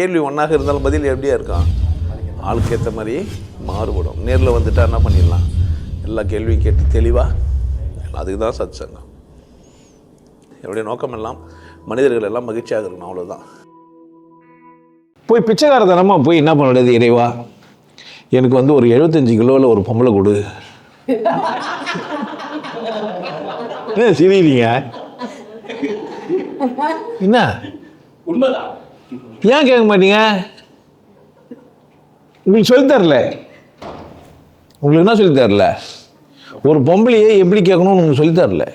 கேள்வி ஒன்றாக இருந்தாலும் பதில் எப்படியா இருக்கும்? ஆளுக்கு ஏற்ற மாதிரி மாறுபடும். நேரில் வந்துட்டா என்ன பண்ணிடலாம்? எல்லா கேள்வியும் கேட்டு தெளிவாக அதுக்கு தான் சத் சங்கம் என்னுடைய நோக்கம் எல்லாம் மனிதர்கள் எல்லாம் மகிழ்ச்சியாக இருக்கணும் அவ்வளோதான் போய் பிச்சைக்காரத்தனமாக போய் என்ன பண்ணுறது இறைவா? எனக்கு வந்து ஒரு எழுபத்தஞ்சு கிலோவில் ஒரு பொம்பளை கொடு. என்ன சிரிக்கிறீங்க? என்ன? உண்மைதான். ஏன் கேட்க மாட்டீங்க? உங்களுக்கு சொல்லித் தரல. உங்களுக்கு என்ன சொல்லித் தரல? ஒரு பொம்பளையை எப்படி கேட்கணும்னு உங்களுக்கு சொல்லித் தரல.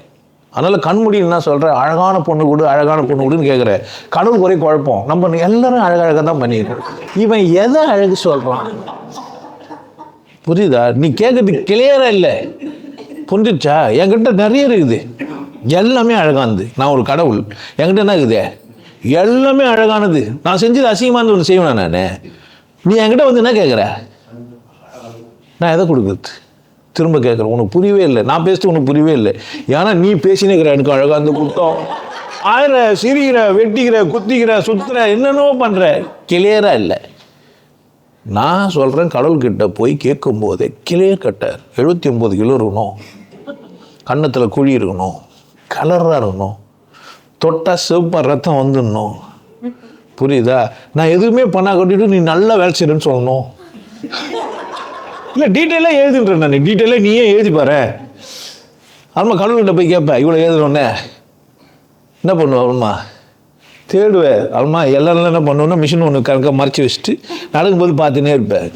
அதனால் கண்மூடி என்ன சொல்கிற அழகான பொண்ணு கொடு அழகான பொண்ணு கொடுன்னு கேட்குற. கடவுள் குறை குழப்பம். நம்ம எல்லாரும் அழகழகாக தான் பண்ணியிருக்கோம். இவன் எதை அழகு சொல்கிறான் புரியுதா? நீ கேட்கறதுக்கு கிளியராக இல்லை. புரிஞ்சிச்சா என்கிட்ட நிறைய இருக்குது. எல்லாமே அழகானது நான் ஒரு கடவுள். என்கிட்ட என்ன இருக்குது? எல்லாமே அழகானது. நான் செஞ்சது அசிங்கமானது ஒன்று செய்வேன் நான்? நீ என்கிட்ட வந்து என்ன கேட்குற நான் எதை கொடுக்குறது? திரும்ப கேட்குறேன் உனக்கு புரியவே இல்லை. நான் பேசிட்டு உனக்கு புரியவே இல்லை. ஏன்னா நீ பேசினுக்கிற எனக்கு அழகாக இருந்து குத்தம். ஆயிர சிரிக்கிற வெட்டிக்கிற குத்திக்கிற சுத்துற என்னென்னவோ பண்ணுற கிளியராக இல்லை. நான் சொல்கிறேன் கடவுள்கிட்ட போய் கேட்கும்போதே கிளியர் கட்டை எழுபத்தி ஒம்பது கிலோ இருக்கணும். கன்னத்தில் குழி இருக்கணும். கலராக இருக்கணும். தொட்டால் சிவப்பு ரத்தம் வந்துடணும். புரியுதா? நான் எதுவுமே பண்ணா கட்டிட்டு நீ நல்லா வேலை செய்யறேன்னு சொல்லணும். இல்லை டீட்டெயிலாக எழுதுன்றேன் நான். டீட்டெயிலாக நீயே எழுதி பாரு. அம்மா கடவுள்கிட்ட போய் கேட்பேன் இவ்வளோ எழுதுனோடனே என்ன பண்ணுவேன் அம்மா? தேடுவேன் அம்மா எல்லாரும் என்ன பண்ணுவோன்னா மிஷின் ஒன்று கணக்காக மறைச்சி வச்சுட்டு நடக்கும்போது பார்த்துனே இருப்பேன்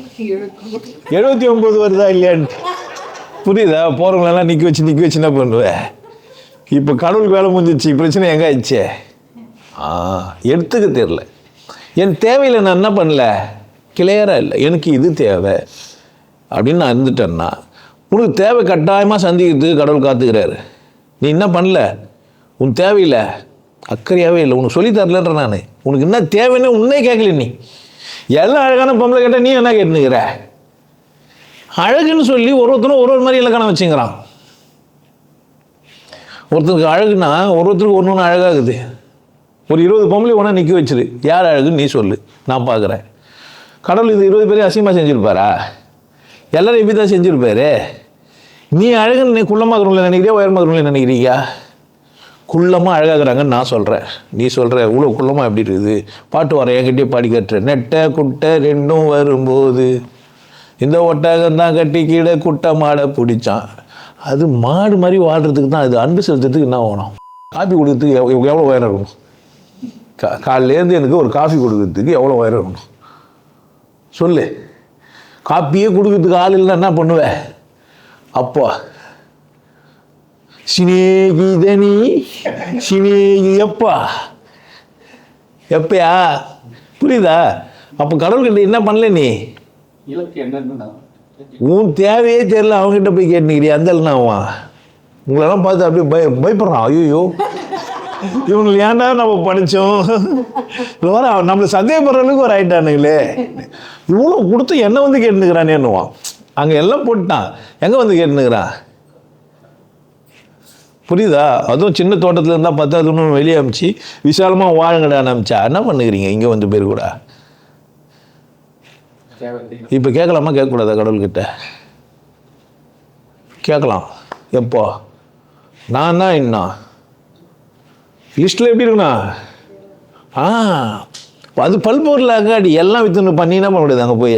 எழுபத்தி ஒம்பது வருதா இல்லையான்ட்டு புரியுதா? போகிறவங்களெல்லாம் நிற்க வச்சு நிற்க வச்சு என்ன பண்ணுவேன் இப்போ கடவுளுக்கு வேலை முடிஞ்சிச்சு பிரச்சனை எங்கே ஆயிடுச்சே? ஆ எடுத்துக்க தெரில என் தேவையில் நான் என்ன பண்ணல? கிளியராக இல்லை. எனக்கு இது தேவை. அப்படின்னு நான் இருந்துட்டேன்னா உனக்கு தேவை கட்டாயமாக சந்திக்கிறதுக்கு கடவுள் காத்துக்கிறாரு. நீ என்ன பண்ணல? உன் தேவையில்லை அக்கறையாகவே இல்லை. உனக்கு சொல்லி தரலன்ற நான். உனக்கு என்ன தேவைன்னு உன்னே கேட்கல நீ. எல்லாம் அழகான பொம்பளை கேட்டால் நீ என்ன கேட்டுனுக்கிற? அழகுன்னு சொல்லி ஒரு ஒருத்தரும் ஒரு ஒரு மாதிரி இலக்கணம் வச்சுங்கிறான். ஒருத்தருக்கு அழகுனா ஒரு ஒருத்தருக்கு ஒன்று ஒன்று அழகாகுது. ஒரு இருபது பொம்பளை ஒன்றா நிற்க வச்சிரு. யார் அழகுன்னு நீ சொல்லு. நான் பார்க்குறேன் கடவுள் இது இருபது பேரையும் அசிங்கமாக செஞ்சுருப்பாரா? எல்லோரும் இப்படி தான் செஞ்சுருப்பாரு. நீ அழகுன்னு நீ குள்ளமாக இருக்கிறவங்கள நினைக்கிறியா உயரமாக இருக்கிறவங்கள நினைக்கிறியா? குள்ளமாக அழகாகிறாங்கன்னு நான் சொல்கிறேன் நீ சொல்கிற இவ்வளோ குள்ளமாக எப்படி இருக்குது? பாட்டு வர என்கிட்டயே பாடி கட்டுற. நெட்டை குட்டை ரெண்டும் வரும்போது இந்த ஒட்டகம் தான் கட்டி கீழே குட்டை மாடை பிடிச்சான். அது மாடு மாதிரி வாழ்கிறதுக்கு தான் அது அன்பு செலுத்துறதுக்கு என்ன வேணும்? காஃபி கொடுக்கறதுக்கு எவ் எவ்வளோ உயரம் இருக்கணும்? கா காலையிலேருந்து எனக்கு ஒரு காஃபி கொடுக்கறதுக்கு எவ்வளோ உயரம் இருக்கணும்? சொல்லு. காப்பியே கொடுக்கறதுக்கு ஆள் இல்லைன்னா என்ன பண்ணுவேன் அப்போ. சினேகிதனி சினேகி எப்பா? எப்பயா? புரியுதா? அப்போ கடவுள்கிட்ட என்ன பண்ணல நீ? இலக்கு என்னன்னு உன் தேவையே தெரியல அவங்ககிட்ட போய் கேட்டுக்கிறியா அந்த அவன். உங்களெல்லாம் பார்த்து அப்படியே பய பயப்படுறான். ஐயோ இவங்களை ஏன்டா நம்ம படித்தோம் வர நம்மளை சந்தேகப்படுற அளவுக்கு ஒரு ஆயிட்டானுங்களே. இவ்வளோ கொடுத்து என்ன வந்து கேட்டுக்கிறானேன்னுவான் அங்கே எல்லாம் போட்டான். எங்கே வந்து கேட்டுக்கிறான் புரியுதா? அதுவும் சின்ன தோட்டத்தில் இருந்தால் பார்த்தா அது ஒன்று வெளியே அமிச்சு விசாலமாக வாழுங்கடான்னு அமிச்சா. என்ன பண்ணுகிறீங்க? இங்கே வந்து பேர் கூட. இப்போ கேட்கலாமா? கேட்கக்கூடாதா கடவுள்கிட்ட? கேட்கலாம். எப்போ? நான் தான் இன்னும். லிஸ்ட்டில் எப்படி இருக்குண்ணா? ஆ அது பல்பொருள் அங்காடி எல்லாம் வித்துன்னு பண்ணினா பண்ண முடியாது அங்கே போய்?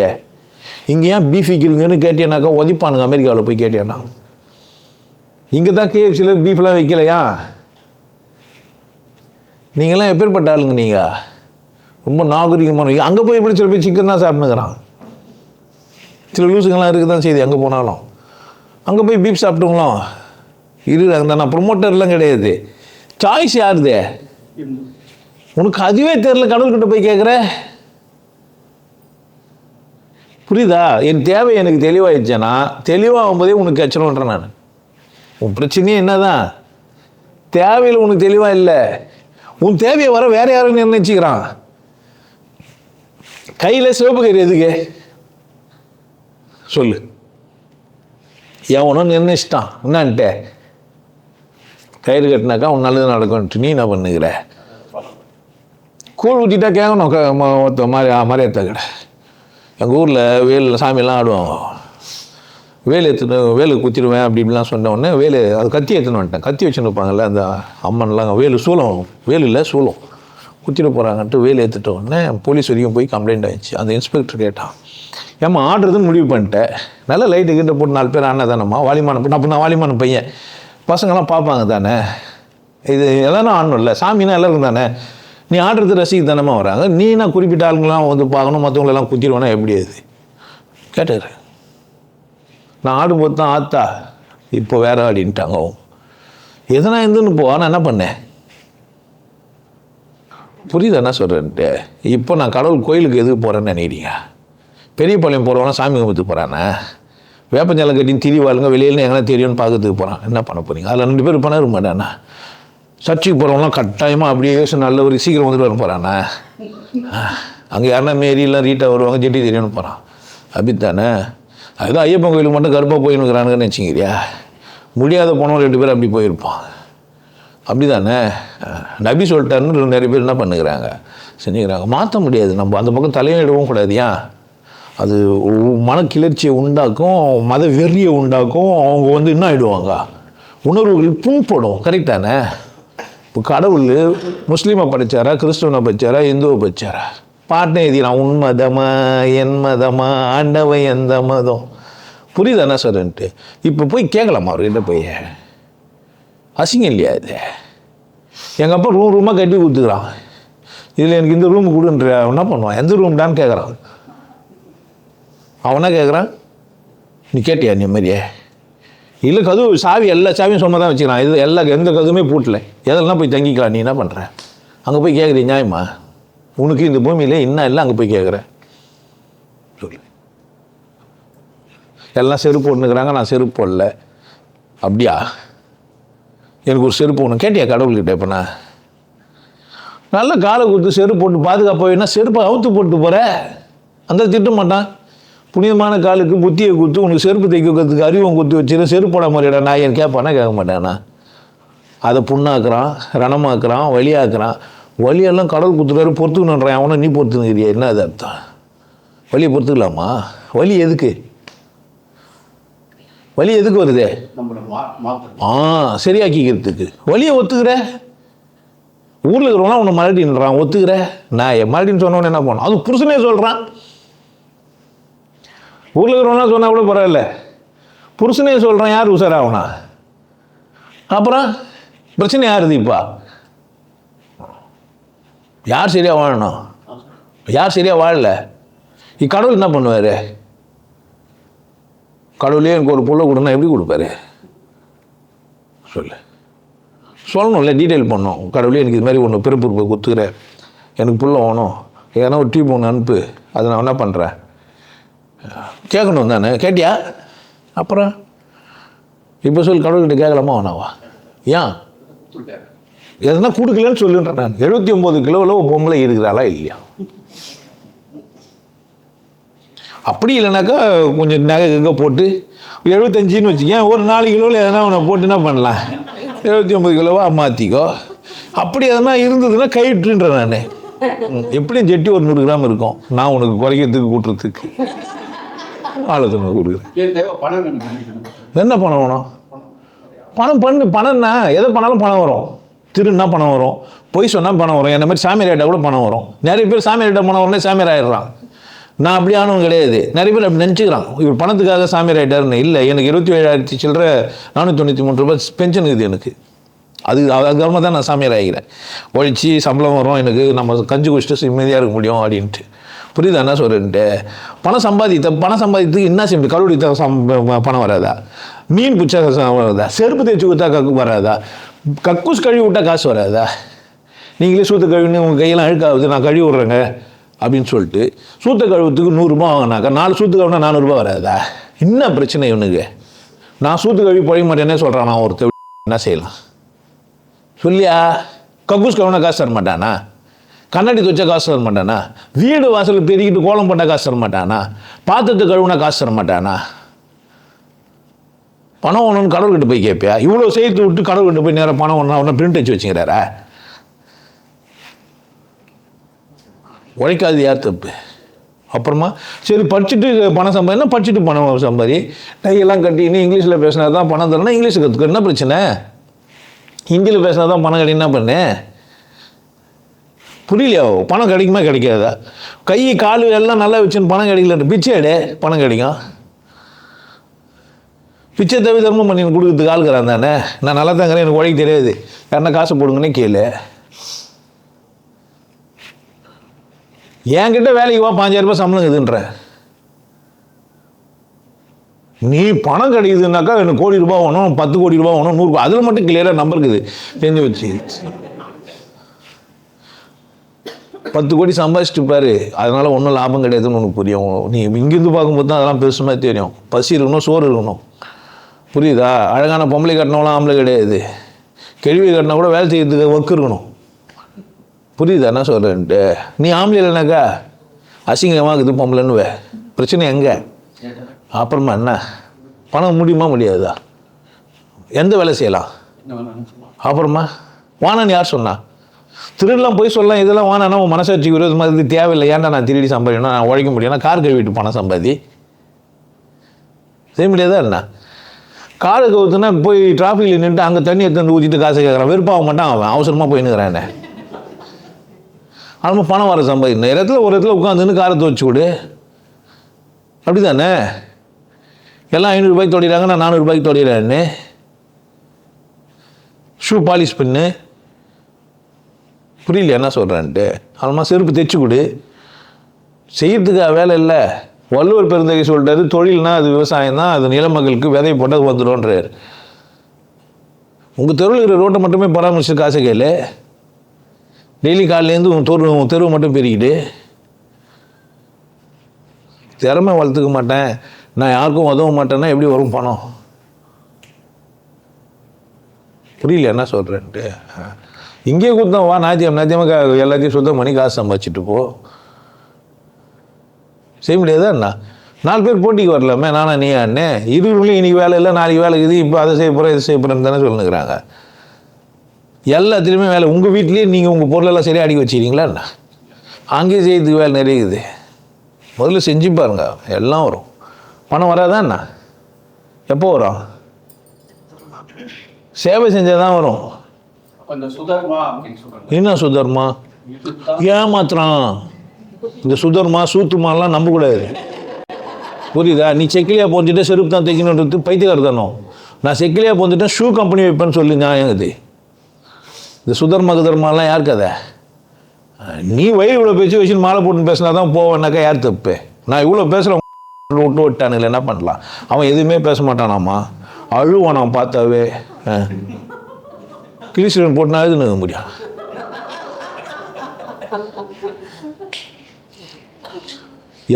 இங்கே ஏன் பீஃப் விற்கிறீங்கன்னு கேட்டியனாக்கா உதைப்பானுங்க. அமெரிக்காவில் போய் கேட்டியானா இங்கே தான் கேஎஃப்சியில் பீஃப்லாம் வைக்கலையா? நீங்களாம் எப்பேற்பட்ட ஆளுங்க நீங்கள் ரொம்ப நாகரிகமான அங்கே போய் எப்படி சில பேர் சிக்கன் தான் சாப்பிட்டுக்கிறான் சில லூஸுங்கெல்லாம் இருக்க தான் செய்யுது. அங்கே போனாலும். அங்கே போய் பீப் சாப்பிட்டுங்களாம் இரு அந்த நான் ப்ரொமோட்டர்லாம் கிடையாது. சாய்ஸ் யாருது? உனக்கு அதுவே தெரில கடவுள்கிட்ட போய் கேட்குற புரியுதா? என் தேவை எனக்கு தெளிவாயிடுச்சேன்னா தெளிவாகும் போதே உனக்கு கச்சணுன்றேன் நான். உன் பிரச்சனையே என்னதான்? தேவையில் உனக்கு தெளிவாக இல்லை. உன் தேவையை வர வேற யாரும் நிர்ணயிச்சுக்கிறான். கையில் சிவப்பு கயிறு எதுக்கு? சொல்லு. எவனும் நிர்ணயிச்சிட்டான் என்னான்ட்டு? கயிறு கட்டினாக்கா உன் நல்லது நடக்கும்ட்டு நீ என்ன பண்ணுகிற? கூழ் ஊற்றிட்டா கேட்கணும் ஒருத்த மாதிரி மரியாதை கடை எங்கள் ஊரில் வேலில் சாமியெல்லாம் ஆடுவாங்க. வேலை எடுத்துட்டு வேலை குத்திடுவேன் அப்படி இப்படிலாம் சொன்ன உடனே வேலை அது கத்தி எடுத்துன்னு வந்துட்டேன். கத்தி வச்சுன்னு இருப்பாங்கல்ல அந்த அம்மன்லாம் வேலு சூளம் வேலு இல்லை சூளம். குத்திட போகிறாங்கன்ட்டு வேலை எடுத்துட்ட உடனே போலீஸ் வரைக்கும் போய் கம்ப்ளைண்ட் ஆயிடுச்சு. அந்த இன்ஸ்பெக்டர் கேட்டான் ஏம்மா ஆடுறதுன்னு முடிவு பண்ணிட்டேன் நல்ல லைட்டு கிட்ட போட்டு நாலு பேர் ஆனால் தானேம்மா வாலிமான அப்போ நான் வாலிமான பையன். பசங்கள்லாம் பார்ப்பாங்க தானே. இது எல்லாரும் ஆடணும்ல சாமினா எல்லாருக்கும் தானே. நீ ஆடுறது ரசிக்கு தானமா வராங்க. நீ நான் குறிப்பிட்ட ஆளுங்களாம் வந்து பார்க்கணும் மற்றவங்களெல்லாம் குத்திடுவானா எப்படி அது? கேட்டார். நான் ஆடும்போது தான் ஆத்தா. இப்போ வேற ஆடின்ட்டாங்க எதனா இருந்துன்னு போ நான் என்ன பண்ணேன் புரியுது என்ன சொல்கிறேன்ட்டு இப்போ நான் கடவுள் கோயிலுக்கு எதுக்கு போகிறேன்னு நினைக்கிறீங்க? பெரியபாளையம் போகிறவனா சாமி கும்பிட்டு போகிறானே வேப்பஞ்சலம் கட்டின்னு திரிவாளுங்க வெளியில் எங்கன்னா தெரியும்னு பார்க்கறதுக்கு போகிறான் என்ன பண்ண போகிறீங்க அதில் ரெண்டு பேர் பண்ண இருக்க மாட்டானா? சர்ச்சுக்கு போகிறவங்களாம் கட்டாயமாக அப்படியே யோசனை நல்ல ஒரு சீக்கிரம் வந்துட்டு வர போகிறானே அங்கே யாருன்னா மேரியெல்லாம் ரீட்டாக வருவாங்க ஜெட்டி தெரியும்னு போகிறான் அப்படித்தானே? அதுதான் ஐயப்பன் கோயிலுக்கு மட்டும் கருப்பாக போயின்னுக்கிறானுங்கன்னு நினச்சிங்கிறியா முடியாத போனவங்க ரெண்டு பேர் அப்படி போயிருப்பான். அப்படி தானே நபி சொல்லிட்டாருன்னு நிறைய பேர் என்ன பண்ணுகிறாங்க? செஞ்சுக்கிறாங்க. மாற்ற முடியாது. நம்ம அந்த பக்கம் தலையிடவும் கூடாது ஏன் அது மன மனக்கிளர்ச்சியை உண்டாக்கும் மத வெறியை உண்டாக்கும் அவங்க வந்து என்ன ஆகிடுவாங்க உணர்வுகள் புண்படும். கரெக்டானே இப்போ கடவுள் முஸ்லீமை படித்தாரா கிறிஸ்துவனை படிச்சாரா இந்துவை படிச்சாரா? பாட்டை எழுதினான் உன் மதமா என் மதமா ஆண்டவன் எந்த மதம்? புரியுதானே சார்ன்ட்டு இப்போ போய் கேட்கலாமா அவர்கிட்ட போய்? அசிங்கம் இல்லையா இது? எங்கள் அப்பா ரூம் ரூமாக கட்டி கொடுத்துக்கிறான். இதில் எனக்கு இந்த ரூம் கொடுன்ற அவன் என்ன பண்ணுவான்? எந்த ரூம்டான்னு கேட்குறான் அவனா கேட்குறான் நீ கேட்டியா நீ மாதிரியே? இல்லை கதவு சாவி எல்லா சாவியும் சொன்ன தான் வச்சுக்கிறான். இது எல்லா எந்த கதவுமே பூட்டல. எதெல்லாம் போய் தங்கிக்கலாம் நீ என்ன பண்ணுற அங்கே போய் கேட்குறீ நியாயமா? உனக்கு இந்த பூமியில் என்ன இல்லை அங்கே போய் கேட்குற சொல்லு. எல்லாம் செருப்பு ஒன்றுக்கிறாங்க நான் செருப்பு போடல. அப்படியா? எனக்கு ஒரு செருப்பு ஒன்று கேட்டியா கடவுள்கிட்ட இப்போ நான்? நல்ல காலை கொடுத்து செருப்பு போட்டு பாதுகாப்பாக வேணா செருப்பை அவுத்து போட்டு போகிற அந்த திட்ட மாட்டான். புனிதமான காலுக்கு புத்தியை கொடுத்து உனக்கு செருப்பு தைக்கிறதுக்கு அறிவம் கொடுத்து வச்சுரு. செருப்பு போட மாதிரிடா நான் என் கேட்பானா கேட்க மாட்டேனா அதை புண்ணாக்குறான் ரணமாக்குறான் வலியாக்குறான் வலியெல்லாம் கடவுள் கொடுத்துட்டாரு பொறுத்துக்கணுன்றான் அவனை நீ பொறுத்துனுக்கிறியா என்ன அது அர்த்தம்? வலியை பொறுத்துக்கலாமா? வலி எதுக்கு? வலி எதுக்கு வருதே? ஆ சரியாக்கிக்கிறதுக்கு. வலியை ஒத்துக்கிற? ஊரில் இருக்கிறவனா உன்னை மலட்டின்றான் ஒத்துக்கிற? நான் என் மலட்டின்னு சொன்னவன என்ன பண்ணோம்? அது புருஷனே சொல்கிறான் ஊரில் இருக்கிறவனா சொன்னால் கூட பரவாயில்ல. புருஷனே சொல்கிறான் யார் உஷாராகனா அப்புறம் பிரச்சனை யாருது இப்போ? யார் சரியாக வாழணும்? யார் சரியாக வாழல? இக்கடவுள் என்ன பண்ணுவார்? கடவுளே எனக்கு ஒரு புள்ள கொடுனா எப்படி கொடுப்பாரு? சொல்லு. சொல்லணும்ல டீட்டெயில் பண்ணணும். கடவுளே எனக்கு இது மாதிரி ஒன்று பிறப்பு குத்துக்கிற எனக்கு புள்ள வேணும். ஏன்னா ஒரு டியூப் ஒன்று அனுப்பு. அதை நான் என்ன பண்ணுறேன் கேட்கணும் தானே. கேட்டியா? அப்புறம்? இப்போ சொல்லு கடவுள்கிட்ட கேட்கலாமா வேணாவா ஏன்? எதனா கொடுக்கலன்னு சொல்லுன்றேன் நான். எழுபத்தி ஒம்பது கிலோவில் பொம்பளை இருக்கிறாளா இல்லையா? அப்படி இல்லைனாக்கா கொஞ்சம் நகை ககை போட்டு எழுபத்தஞ்சின்னு வச்சுக்கேன் ஒரு நாலு கிலோவில் எதனா உன்னை போட்டு என்ன பண்ணலாம்? எழுபத்தி ஒம்பது கிலோவா மாற்றிக்கோ அப்படி எதனா இருந்ததுன்னா கைவிட்டுன்றேன் நான். எப்படியும் ஜெட்டி ஒரு நூறு கிராம் இருக்கும். நான் உனக்கு குறைக்கிறதுக்கு கூட்டுறதுக்கு. ஆலோசனை கொடுக்குறேன். என்ன பணம் வேணும்? பணம் பண்ணு பணம்னா எதை பண்ணாலும் பணம் வரும். திருன்னா பணம் வரும். பொய் சொன்னால் பணம் வரும். என்ன மாதிரி சாமியார் ஆகிட்டா கூட பணம் வரும். நிறைய பேர் சாமியார் ஆகிட்ட பணம் வரணும் சாமியார் ஆயிடுறான். நான் அப்படியானவன் கிடையாது. நிறைய பேர் அப்படி நினச்சிக்கிறான். இவர் பணத்துக்காக சாமியார் ஆகிட்டாருன்னு இல்லை. எனக்கு இருபத்தி ஏழாயிரத்தி சில்லற நானூற்றி தொண்ணூற்றி மூணு ரூபாய் பென்ஷன் இருக்குது எனக்கு. அது அதுக்கப்புறமா தான் நான் சாமியார் ஆகிறேன் ஒழிச்சு சம்பளம் வரும். எனக்கு நம்ம கஞ்சி குடிச்சிட்டு நிம்மதியாக இருக்க முடியும் அப்படின்ட்டு. புரியுதா என்ன சொல்கிறேன்ட்டு பணம் சம்பாதித்த பணம் சம்பாதித்துக்கு என்ன செய்யும் கல்லூரி பணம் வராதா? மீன் பிடிச்சா வராதா? செருப்பு தேய்ச்சி கொடுத்தா கக்கு வராதா? கக்கூஸ் கழுவி விட்டால் காசு வராதா? நீங்களே சூத்து கழுவின்னு உங்கள் கையெல்லாம் அழுக்காகுது. நான் கழுவி விட்றேங்க. அப்படின்னு சொல்லிட்டு சூத்த கழுவத்துக்கு நூறுரூபா வாங்கினாக்கா நாலு சூத்து கழுவுனா நானூறுபா வராதா? என்ன பிரச்சனை இவனுக்கு? நான் சூத்து கழுவி பழைய மாட்டேன்னே சொல்கிறான் நான் ஒருத்தர் என்ன செய்யலாம்? சொல்லியா? கக்கூஸ் கழுவினா காசு தர மாட்டானா? கண்ணாடி துவச்சா காசு தர மாட்டானா? வீடு வாசல் பெருகிட்டு கோலம் பண்ணால் காசு தர மாட்டானா? பாத்திரத்தை கழுவுனா காசு தர மாட்டானா? பணம் ஒன்றுன்னு கடவுள்கிட்ட போய் கேட்பியா இவ்வளோ சேர்த்து விட்டு கடவுள்கிட்ட போய் நேராக பணம் ஒன்றா ஒன்றா பிரிண்ட் வச்சு வச்சுக்கிறாரா? உழைக்காது யார் தப்பு? அப்புறமா சரி படிச்சுட்டு பணம் சம்பாதினா படிச்சுட்டு பணம் சம்பாதி? டையெல்லாம் கட்டி இன்னும் இங்கிலீஷில் பேசினா தான் பணம் தரணும் இங்கிலீஷ் கற்றுக்க என்ன பிரச்சனை? ஹிந்தியில் பேசினா தான் பணம் கிடைக்கும் என்ன பண்ணு. புரியலையா? பணம் கிடைக்குமா கிடைக்காதா? கை கால் எல்லாம் நல்லா வச்சுன்னு பணம் கிடைக்கல பிச்சை எடு பணம் கிடைக்கும். பிச்சை தவிர தர்மம் பண்ணி கொடுக்குறதுக்கு ஆளுக்கிறான் தானே? நான் நல்லா தாங்கிறேன் எனக்கு உழைக்க தெரியாது. யாருன்னா காசு போடுங்கன்னே கேளு. என்கிட்ட வேலைக்கு வா பாஞ்சாயிரம் ரூபாய் சம்பளம் இதுன்ற நீ பணம் கிடைக்குதுனாக்கா எனக்கு கோடி ரூபாய் வேணும் பத்து கோடி ரூபாய் வேணும் நூறு அதில் மட்டும் கிளியராக நம்பர் இருக்குது. தெரிஞ்சு வச்சு பத்து கோடி சம்பாதிச்சுட்டு பாரு அதனால ஒன்றும் லாபம் கிடையாதுன்னு உனக்கு புரியும். நீ இங்கிருந்து பார்க்கும்போது தான் அதெல்லாம் பெருசு மாதிரி தெரியும். பசி இருக்கணும் சோறு இருக்கணும். புரியுதா? அழகான பொம்பளை கட்டினவங்களாம் ஆம்பளை கிடையாது. கேள்வி கட்டினா கூட வேலை செய்யறதுக்கு ஒர்க் இருக்கணும். புரியுதா என்ன சொல்கிறேன்ட்டு நீ ஆம்பளை இல்லைனாக்கா அசிங்கமாக இருக்குது பொம்பளைன்னுவே. பிரச்சனை எங்கே? அப்புறமா என்ன? பணம் முடியுமா முடியாதா? எந்த வேலை செய்யலாம்? அப்புறமா? வானான்னு யார் சொன்னா? திருடலாம் போய் சொல்லலாம். இதெல்லாம் வானானா உன் மனசாட்சிக்கு விரோதமாக இது தேவையில்லை. ஏன்டா நான் திருடி சம்பாதிக்கணும்? நான் உழைக்க முடியும்னா கார் கழுவிட்டு பணம் சம்பாதி. செய்ய முடியாதா என்ன? காரு கவுத்துனா போய் டிராஃபிக்கில் நின்று அங்கே தண்ணி எடுத்து ஊற்றிட்டு காசு கேட்குறான் வெறுப்பாக மாட்டான் அவன். அவசரமாக போயின்னுக்கிறான் என்ன ஆனால் பணம் வர சம்பாதிக்கணும் இடத்துல ஒரு இடத்துல உட்காந்துன்னு காரை துவச்சி கொடு. அப்படி தானே எல்லாம் ஐநூறுரூபாய்க்கு தொடைகிறாங்க நான் நானூறுபாய்க்கு தொடைகிறேன்னு ஷூ பாலிஷ் பண்ணு. புரியல என்ன சொல்கிறேன்ட்டு அதுமா செருப்பு தைச்சு கொடு. செய்யறதுக்கு வேலை இல்லை. வள்ளுவர் பெருந்தகை சொல்லிட்டாரு தொழில்னா அது விவசாயம் தான் அது நிலமகளுக்கு விதை போட்டது வந்துடும்ன்றார். உங்கள் தெருவில் இருக்கிற ரோட்டை மட்டுமே பராமரிச்சு காசு கேளு. டெய்லி காலையிலேருந்து உன் தெரு உன் தெருவை மட்டும் பெருகிட்டு திறமை வளர்த்துக்க மாட்டேன். நான் யாருக்கும் உதவ மாட்டேன்னா எப்படி வரும் பணம்? புரியல என்ன சொல்கிறேன்ட்டு இங்கேயே கொடுத்தோம் வா நாத்தியம் நாத்தியமாக எல்லாத்தையும் சுத்தம் பண்ணி காசு சம்பாதிச்சுட்டு போ. செய்ய முடியாதா என்ன? நாலு பேர் போட்டிக்கு வரலாமே நானா நீ அண்ணே இருவருலையும் இன்னைக்கு வேலை இல்லை நாளைக்கு வேலை இருக்குது இப்போ அதை செய்ய போகிறேன் இதை செய்ய போகிறேன்னு தானே சொல்லுங்கிறாங்க. எல்லாத்துலேயுமே வேலை. உங்கள் வீட்லேயே நீங்கள் உங்கள் பொருளெல்லாம் சரியாக அடிக்க வச்சுக்கிறீங்களா என்ன? அங்கேயே செய்யறதுக்கு வேலை நிறைய இருக்குது. முதல்ல செஞ்சு பாருங்க. எல்லாம் வரும். பணம் வராதா என்ன? எப்போ வரும்? சேவை செஞ்சால் தான் வரும் என்ன சுதர்மா? ஏமாத்துறான். இந்த சுதர்மா சூத்துமாலாம் நம்பக்கூடாது. புரியுதா? நீ செக்கிலியா போஞ்சிட்டு செருப்பு தான் தைக்கணுன்றது பைத்தியக்கார தானோ நான் செக்கிலியா போந்துட்டேன் ஷூ கம்பெனி வைப்பேன்னு சொல்லி நியாயம் இது. இந்த சுதர்மா கதர்மாலாம் யார் கதை? நீ வயிறு இவ்வளோ பேச்சு வச்சுன்னு மாலை போட்டு பேசினா தான் போவேன்னாக்கா யார் தப்பு? நான் இவ்வளோ பேசுகிறேன் விட்டு விட்டானுங்களே என்ன பண்ணலாம்? அவன் எதுவுமே பேச மாட்டானாம்மா அழுவான் அவன் பார்த்தாவே. கிளிஸ்டன் போட்டுனா இது முடியும்?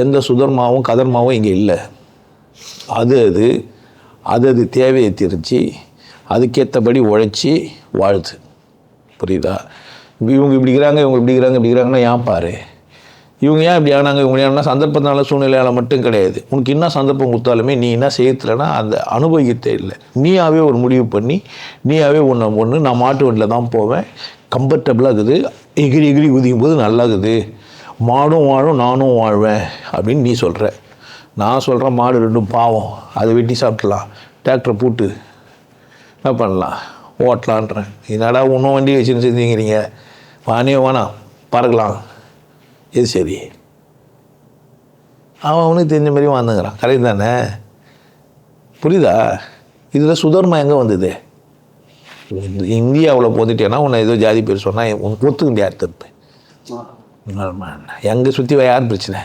எந்த சுதர்மாவும் கதர்மாவும் இங்கே இல்லை. அது அது அது அது தேவையை தெரிஞ்சு அதுக்கேற்றபடி உழைச்சி வாழுது புரியுதா? இவங்க இப்படி இருக்கிறாங்க இவங்க இப்படி இருக்கிறாங்க இருக்கிறாங்கன்னா ஏன் பாரு? இவங்க ஏன் இப்படி ஆனாங்க இவங்க ஏன்னா சந்தர்ப்பத்தினால சூழ்நிலையால் மட்டும் கிடையாது. உனக்கு என்ன சந்தர்ப்பம் கொடுத்தாலுமே நீ என்ன செய்யலைன்னா அந்த அனுபவிக்கத்தே இல்லை. நீயாவே ஒரு முடிவு பண்ணி நீயாவே ஒன்று ஒன்று நான் மாட்டு வண்டியில் தான் போவேன். கம்ஃபர்டபுளாக இருக்குது. எகிரி எகிரி குதிக்கும் போது நல்லா இருக்குது மாடும் வாழும் நானும் வாழ்வேன் அப்படின்னு நீ சொல்கிற நான் சொல்கிறேன் மாடு ரெண்டும் பாவம். அதை வெட்டி சாப்பிட்லாம். டிராக்டரை போட்டு என்ன பண்ணலாம்? ஓட்டலான்றேன் என்னடா இன்னும் வண்டி வச்சுன்னு செஞ்சுங்கிறீங்க வானே வேணாம் பறக்கலாம் இது சரி? அவன் அவனுக்கு தெரிஞ்ச மாதிரி வாழ்ந்துங்கிறான் கரெக்ட் தானே? புரியுதா? இதில் சுதர்மா எங்கே வந்தது? இந்தியாவில் போந்துட்டேன்னா உன்னை ஏதோ ஜாதி பேர் சொன்னால் உனக்கு ஒத்துக்கிட்டு யார் தப்பு எங்கே சுற்றி யார் பிரச்சனை?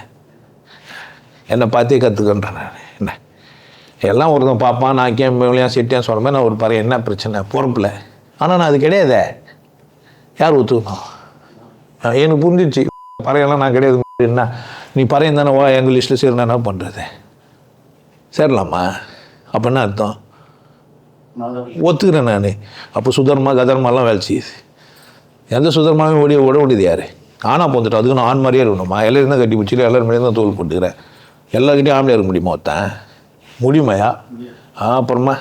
என்னை பார்த்தே கற்றுக்கன்றேன் நான். எல்லாம் ஒருத்தன் பார்ப்பான் நான் கேம் மேலேயும் செட்டியாக சொல்கிற மாதிரி நான் ஒரு பாரு என்ன பிரச்சனை? பொறுப்பில். ஆனால் நான் அது கிடையாதே. யார் ஒத்துக்கணும்? எனக்கு புரிஞ்சிச்சு பறையெல்லாம் நான் கிடையாது. என்ன? நீ பறையன் தானே வா எங்கள் லிஸ்ட்டில் சேர்னா என்ன பண்ணுறது சேரலாமா? அப்போ என்ன அர்த்தம்? ஒத்துக்கிறேன் நான். அப்போ சுதர்மா கதர்மாலாம் வேலை செய்யுது. எந்த சுதர்மாவும் ஓடி ஓட முடியுது யார்? ஆனா போந்துட்டோம். அதுக்கு நான் ஆண் மாதிரியே இருக்கணுமா? எல்லாரும் தான் கட்டி பிடிச்சிட்டு எல்லாரும் தான் தோல் போட்டுக்கிறேன். எல்லாருக்கிட்டையும் ஆம்பளையாக இருக்க முடியுமா ஒருத்தன்? முடியுமாயா ஆ அப்புறமா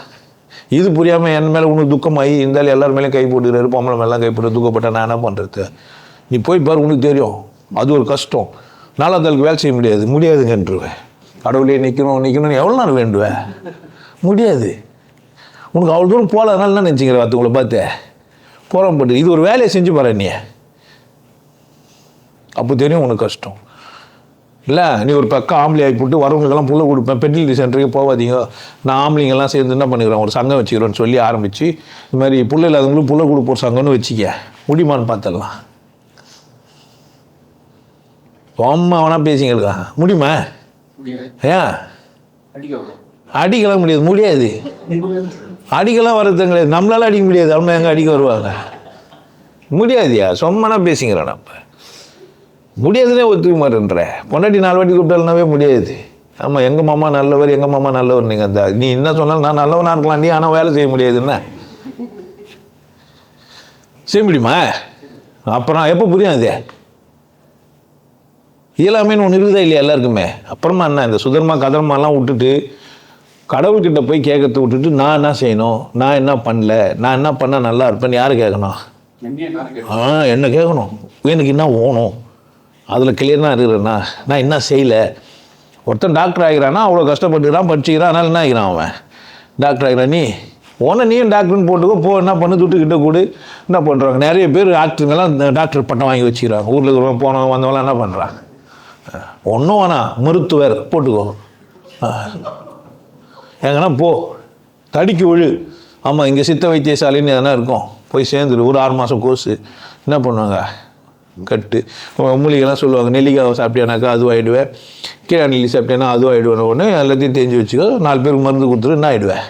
இது புரியாமல் என் மேலே உனக்கு துக்கமாகி இருந்தாலும் எல்லார் மேலேயும் கை போட்டுக்கிறாரு பொம்பளை மேலாம் கை போட்டு துக்கப்பட்ட நான் என்ன பண்ணுறது நீ போய் பாரு உனக்கு தெரியும். அது ஒரு கஷ்டம். நாலாத்தாளுக்கு வேலை செய்ய முடியாது. முடியாதுங்கன்றுவேன் கடவுளே நிற்கணும் நிற்கணும்னு எவ்வளோ நாள் வேண்டுவேன்? முடியாது. உனக்கு அவ்வளோ தூரம் போகலாதனால என்ன நினச்சிக்கிற அதுக்குள்ளே பார்த்து? போகிறோம் இது ஒரு வேலையை செஞ்சு பாரு நீ அப்போ தெரியும் உனக்கு கஷ்டம். இல்லை நீ ஒரு பக்கம் ஆம்பளை ஆகி போட்டு வரவங்களுக்கெல்லாம் புள்ள கொடுப்பேன் பெட்டிலிட்டி சென்டருக்கு போகாதீங்க. நான் ஆம்பளைங்கெல்லாம் சேர்ந்து என்ன பண்ணிக்கிறேன் ஒரு சங்கம் வச்சுக்கிறேன்னு சொல்லி ஆரம்பித்து இது மாதிரி புள்ள இல்லாதவங்களுக்கு புள்ள கொடுப்போம் ஒரு சங்கம்னு வச்சுக்க. முடியுமான்னு பார்த்துடலாம். அம்மா வேணா பேசிங்க முடியுமா? ஏன்? அடிக்கலாம் முடியாது. முடியாது. அடிக்கலாம் வர்றது கிடையாது. நம்மளால அடிக்க முடியாது. அவங்க எங்கே அடிக்க வருவாங்க? முடியாதுயா? சொம்மனா பேசிங்கிறோம் நம்ம முடியாதுன்னே ஒத்துக்க மாட்டேன்ற. பொண்டாட்டி நாலு வாட்டி கூப்பிட்டாலும்னாவே முடியாது. ஆமாம் எங்கள் மாமா நல்லவர் எங்கள் மாமா நல்லவர் நீங்கள் அந்த நீ என்ன சொன்னாலும் நான் நல்லவனாக இருக்கலாம் நீ ஆனால் வேலை செய்ய முடியாதுன்னா செய்ய முடியுமா? அப்புறம் எப்போ புரியும் அது? இயலாமைன்னு ஒன்று இருக்குதா இல்லையா எல்லாருக்குமே? அப்புறமா என்ன இந்த சுதர்மா கதர்மாலாம் விட்டுட்டு கடவுள்கிட்ட போய் கேட்கறத விட்டுட்டு நான் என்ன செய்யணும்? நான் என்ன பண்ணல? நான் என்ன பண்ணால் நல்லா இருப்பேன்னு யாரை கேட்கணும் ஆ என்ன கேட்கணும் எனக்கு என்ன ஓணும் அதில் கிளியர்னா இருக்கிறேண்ணா நான் என்ன செய்யலை? ஒருத்தன் டாக்டர் ஆகிறானா அவ்வளோ கஷ்டப்பட்டுக்கிறான் படிச்சுக்கிறான் அதனால் என்ன ஆகிறான் அவன்? டாக்டர் ஆகிறான் நீ உன நீயும் டாக்டர்னு போட்டுக்கோ போ என்ன பண்ணு துட்டுக்கிட்ட கூடு. என்ன பண்ணுறாங்க நிறைய பேர் ஆக்டருங்கெல்லாம் டாக்டர் பட்டம் வாங்கி வச்சுக்கிறாங்க. ஊரில் இருக்கிறவங்க போனவங்க வந்தவங்களாம் என்ன பண்ணுறாங்க ஒன்றும் வேணாம் மருத்துவர் போட்டுக்கோ. எங்கன்னா போ. தடிக்கு விழு. ஆமாம் இங்கே சித்த வைத்தியசாலைன்னு எதனா இருக்கும். போய் சேர்ந்துரு. ஒரு ஆறு மாதம் கோர்ஸு என்ன பண்ணுவாங்க? கட்டு. மூலிகைலாம் சொல்லுவாங்க நெல்லிக்காய் சாப்பிட்டேனாக்கா அதுவும் ஆகிடுவேன் கீழே நெல்லி சாப்பிட்டேன்னா அதுவும் ஆகிடுவேன் ஒன்று எல்லாத்தையும் தெரிஞ்சு வச்சுக்கோ நாலு பேருக்கு மருந்து கொடுத்துரு என்ன ஆகிடுவேன்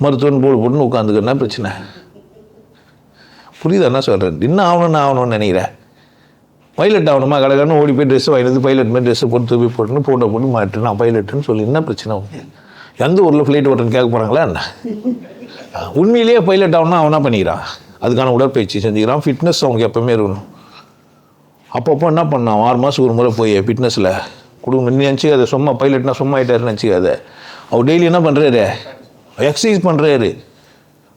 மருத்துவன் போல் போட்டுன்னு உட்காந்துக்கிறேன்னா பிரச்சனை. புரியுதா என்ன சொல்கிறேன் இன்னும் ஆகணும்னு ஆகணும்னு நினைக்கிறேன். பைலட் ஆகணுமா? கடகடன்னு ஓடி போய் ட்ரெஸ்ஸை வாங்கினது பைலட் மாதிரி ட்ரெஸ்ஸை போட்டு போய் போட்டுன்னு ஃபோட்டோ போட்டு மாட்டு நான் பைலட்டுன்னு சொல்லி என்ன பிரச்சனை? உனக்கு எந்த ஊரில் ஃப்ளைட் ஓட்டுன்னு கேட்க போகிறாங்களா என்ன? உண்மையிலேயே பைலட் ஆகணும்னா அவனா பண்ணிக்கிறான்? அதுக்கான உடற்பயிற்சி செஞ்சுக்கிறான். ஃபிட்னஸ் அவங்க எப்போவுமே இருக்கணும். அப்பப்போ என்ன பண்ணான்? ஆறு மாதத்துக்கு ஒரு முறை போய் ஃபிட்னஸில் கொடுங்க நீ நினச்சிக்காத சும்மா பைலட்னா சும்மா ஆகிட்டாருன்னு நினச்சிக்காத. அவர் டெய்லி என்ன பண்ணுறாரு எக்ஸசைஸ் பண்ணுறாரு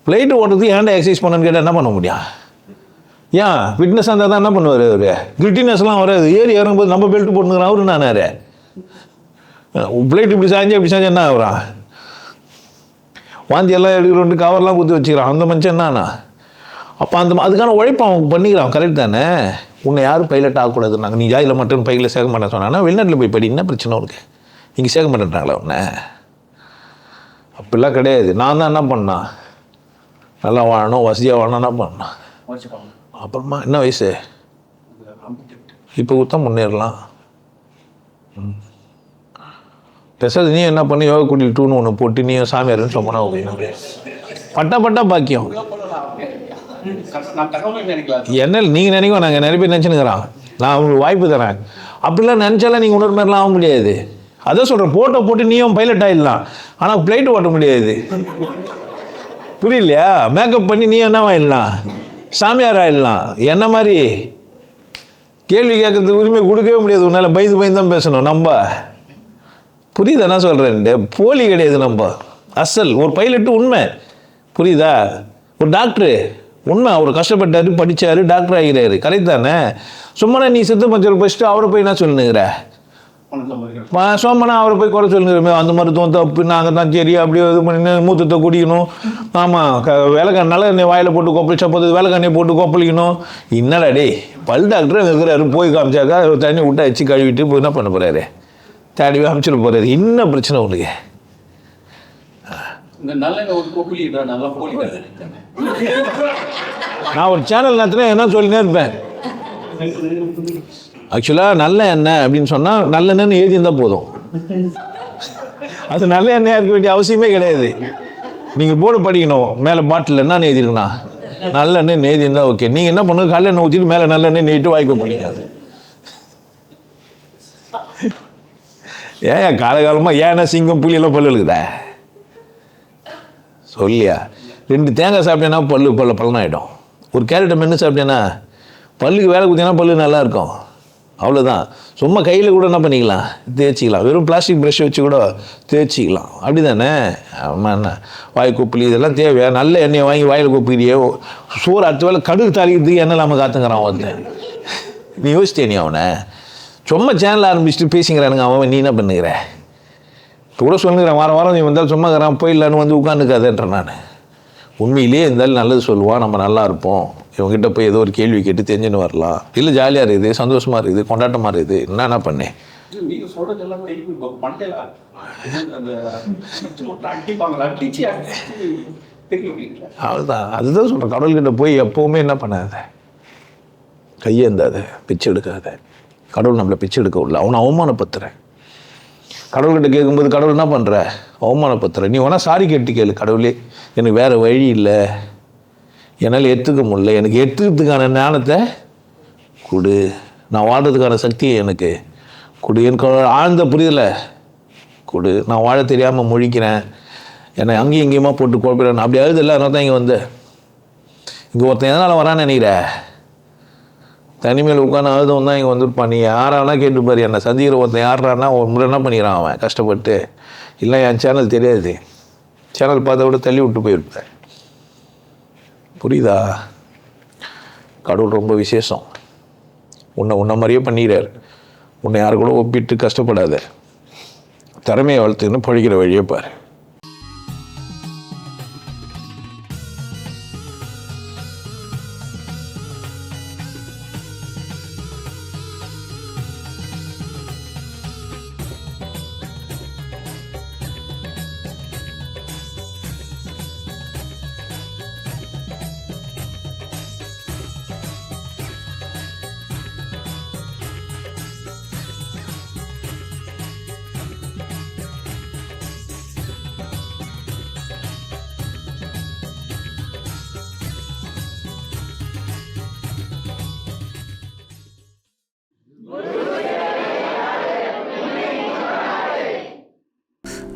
ஃப்ளைட்டு ஓட்டுறதுக்கு ஏன்டா எக்ஸசைஸ் பண்ணுன்னு கேட்டால் என்ன பண்ண முடியும்? ஏன்? ஃபிட்னஸ் இருந்தால் தான் என்ன பண்ணுவார் அவர்? கிரிட்டினஸ்லாம் வராது. ஏறி இறங்கும்போது நம்ம பெல்ட் போட்டுக்கிறோம் அவரு நானாரு பிளேட் இப்படி சாஞ்சு இப்படி சாஞ்சு என்ன ஆகுறான்? வாந்தி எல்லாம் எடுக்கிறோண்டு கவர்லாம் குத்தி வச்சுக்கிறான். அந்த மனுஷன் என்னன்னா அப்போ அந்த அதுக்கான உழைப்பு அவன் பண்ணிக்கிறான். கரெக்ட் தானே? உன்னை யாரும் பைலட் ஆகக்கூடாதுனாங்க நீ ஜாதியில் மட்டும் பையில் சேர்க்க மாட்டேன் சொன்னான்னா வெளிநாட்டில் போய் படி என்ன பிரச்சனை இருக்கு இங்கே சேர்க்க மாட்டேன்றாங்களா உன்னை? அப்படிலாம் கிடையாது. நான் தான் என்ன பண்ணான்? நல்லா வாழணும் வசதியாக வாழணும் என்ன பண்ணேன்? அப்புறமா என்ன வயசு? இப்போ கொடுத்தா முன்னேறலாம். ம். நீ என்ன பண்ணி? யோகா குடியில் டூன்னு ஒன்று போட்டு நீ சாமியார்னு சொன்னா பட்டா பட்டா பாக்கியம். என்ன நீங்கள் நினைக்கோ நாங்கள் நிறைய பேர் நினச்சினுக்கிறோம் நான் உங்களுக்கு வாய்ப்பு தரேன். அப்படிலாம் நினச்சாலாம் நீங்கள் உணர் மாதிரிலாம் ஆக முடியாது. அதான் சொல்கிறேன் போட்டோ போட்டு நீயும் பைலட் ஆகிடலாம் ஆனால் ஃப்ளைட் ஓட்ட முடியாது. புரியலையா? மேக்கப் பண்ணி நீ என்ன ஆயிடலாம் சாமியார் ஆயிடலாம். என்ன மாதிரி? கேள்வி கேட்கறதுக்கு உரிமை கொடுக்கவே முடியாது. உன்னால் பயந்து பயந்து தான் பேசணும். நம்ம. புரியுதா? என்ன சொல்கிறேன் போலி கிடையாது நம்ம. அசல். ஒரு பைலட்டு உண்மை. புரியுதா? ஒரு டாக்டரு உண்மை அவர் கஷ்டப்பட்டாரு படிச்சாரு டாக்டர் ஆகிறாரு. கரெக்ட் தானே? சும்மா நீ சித்த மஞ்சள் படிச்சுட்டு அவரை போய் என்ன சொல்லுங்கிற சோமனா அவரை போய் குறை சொல்லுங்கிறமே அந்த மருத்துவம் தப்பு நாங்கள் தான் சரி அப்படியே இது பண்ணி மூத்தத்தை குடிக்கணும். ஆமாம் க விளக்கண்ணால நல்ல வாயில் போட்டு கொப்பளிச்சா போது விளக்கண்ணே போட்டு கொப்பளிக்கணும். என்னடா டேய் பல் டாக்டர் இருக்கிறாரு போய் காமிச்சாக்கா தண்ணி விட்டு அடிச்சு கழுவிட்டு போய் என்ன பண்ண போகிறாரு தேடி அமைச்சிட போகிறாரு என்ன பிரச்சனை உனக்கு? நான் ஒரு சேனல் நடத்தினா என்ன சொல்லினே இருப்பேன். ஆக்சுவலாக நல்ல எண்ணெய் அப்படின்னு சொன்னால் நல்ல எண்ணெய்னு எழுதி இருந்தால் போதும். அது நல்ல எண்ணெயாக இருக்க வேண்டிய அவசியமே கிடையாது. நீங்கள் போர்டு படிக்கணும் மேலே பாட்டில் என்ன எழுதிருக்குண்ணா நல்ல எண்ணெய் எழுதி இருந்தால் ஓகே நீங்கள் என்ன பண்ணுங்க கல்ல எண்ணெய் ஊற்றிட்டு மேலே நல்ல எண்ணெய் நீட்டு வாய்க்க முடியாது ஏன் காலகாலமாக ஏன்னா சிங்கம் புளியெல்லாம் பல்லு இருக்குதா சொல்லியா? ரெண்டு தேங்காய் சாப்பிட்டேன்னா பல்லு பல்ல பலனாயிடும். ஒரு கேரட்டை மென்று சாப்பிட்டேன்னா பல்லுக்கு வேலை கொடுத்தீங்கன்னா பல்லு நல்லாயிருக்கும். அவ்வளோதான் சும்மா கையில் கூட என்ன பண்ணிக்கலாம்? தேய்ச்சிக்கலாம். வெறும் பிளாஸ்டிக் ப்ரெஷ் வச்சு கூட தேய்ச்சிக்கலாம். அப்படி தானே ஆமாம் என்ன? வாய் கொப்பளி இதெல்லாம் தேவையா? நல்ல எண்ணெயை வாங்கி வாயில் கொப்பிக்கிறியே சோறு அடுத்த வேலை கடுகு தாளிக்கிறதுக்கு எண்ணெய் இல்லாமல் காத்துங்கிறான் ஒருத்தன் நீ யோசிச்சே நீ அவனை? சும்மா சேனல் ஆரம்பிச்சுட்டு பேசிங்கிறானுங்க அவன். நீ என்ன பண்ணுகிற? கூட சொல்லுங்கிறேன். வாரம் வாரம் நீ வந்தால் சும்மா இருக்கிறான். போயிடலான்னு வந்து உட்காந்துக்காதேன்றேன் நான். உண்மையிலேயே இருந்தாலும் நல்லது சொல்லுவான் நம்ம நல்லா இருப்போம். இவங்ககிட்ட போய் ஏதோ ஒரு கேள்வி கேட்டு தெரிஞ்சுன்னு வரலாம் இல்லை ஜாலியாக இருக்குது சந்தோஷமாக இருக்குது கொண்டாட்டமாக இருக்குது. என்னென்ன பண்ணேன் அவ்வளோதான் அதுதான் சொல்கிறேன் கடவுள்கிட்ட போய் எப்போவுமே என்ன பண்ணாத? கையேந்தாத பிச்சை எடுக்காத. கடவுள் நம்மளை பிச்சை எடுக்க விடல. அவனை அவமானப்படுத்துகிறேன் கடவுள்கிட்ட கேட்கும்போது கடவுள் என்ன பண்ணுற அவமானப்படுத்துகிற நீ வேணால் சாரி கேட்டு கேளு கடவுளே. எனக்கு வேறு வழி இல்லை. என்னால் எடுத்துக்க முடியல. எனக்கு எடுத்துக்கிறதுக்கான ஞானத்தை கொடு. நான் வாழ்றதுக்கான சக்தியை எனக்கு கொடு. எனக்கு ஆழ்ந்த புரியலை கொடு. நான் வாழ தெரியாமல் முழிக்கிறேன். என்னை அங்கேயும் இங்கேயுமா போட்டு குழப்பிடுறேன் அப்படி அழுதில்ல அதனால தான் இங்கே வந்தேன். இங்கே ஒருத்தன் எதனால் வரான்னு நினைக்கிற? தனிமையில் உட்காந்து அழுதவன் தான் இங்கே வந்திருப்பான் நீ யாரானா கேட்டுப்பார் என்னை சந்திக்கிற ஒருத்தன் யாரானா ஒரு முறை என்ன பண்ணிக்கிறான் அவன்? கஷ்டப்பட்டு. இல்லை என் சேனல் தெரியாது. சேனல் பார்த்த விட தள்ளி விட்டு போயிருப்பேன். புரியுதா? கடவுள் ரொம்ப விசேஷம். உன்னை உன்னை மாதிரியே பண்ணிடுறாரு உன்னை யாரு கூட ஒப்பிட்டு கஷ்டப்படாத. திறமையை வளர்த்துன்னு பழிக்கிற வழியை பாரு.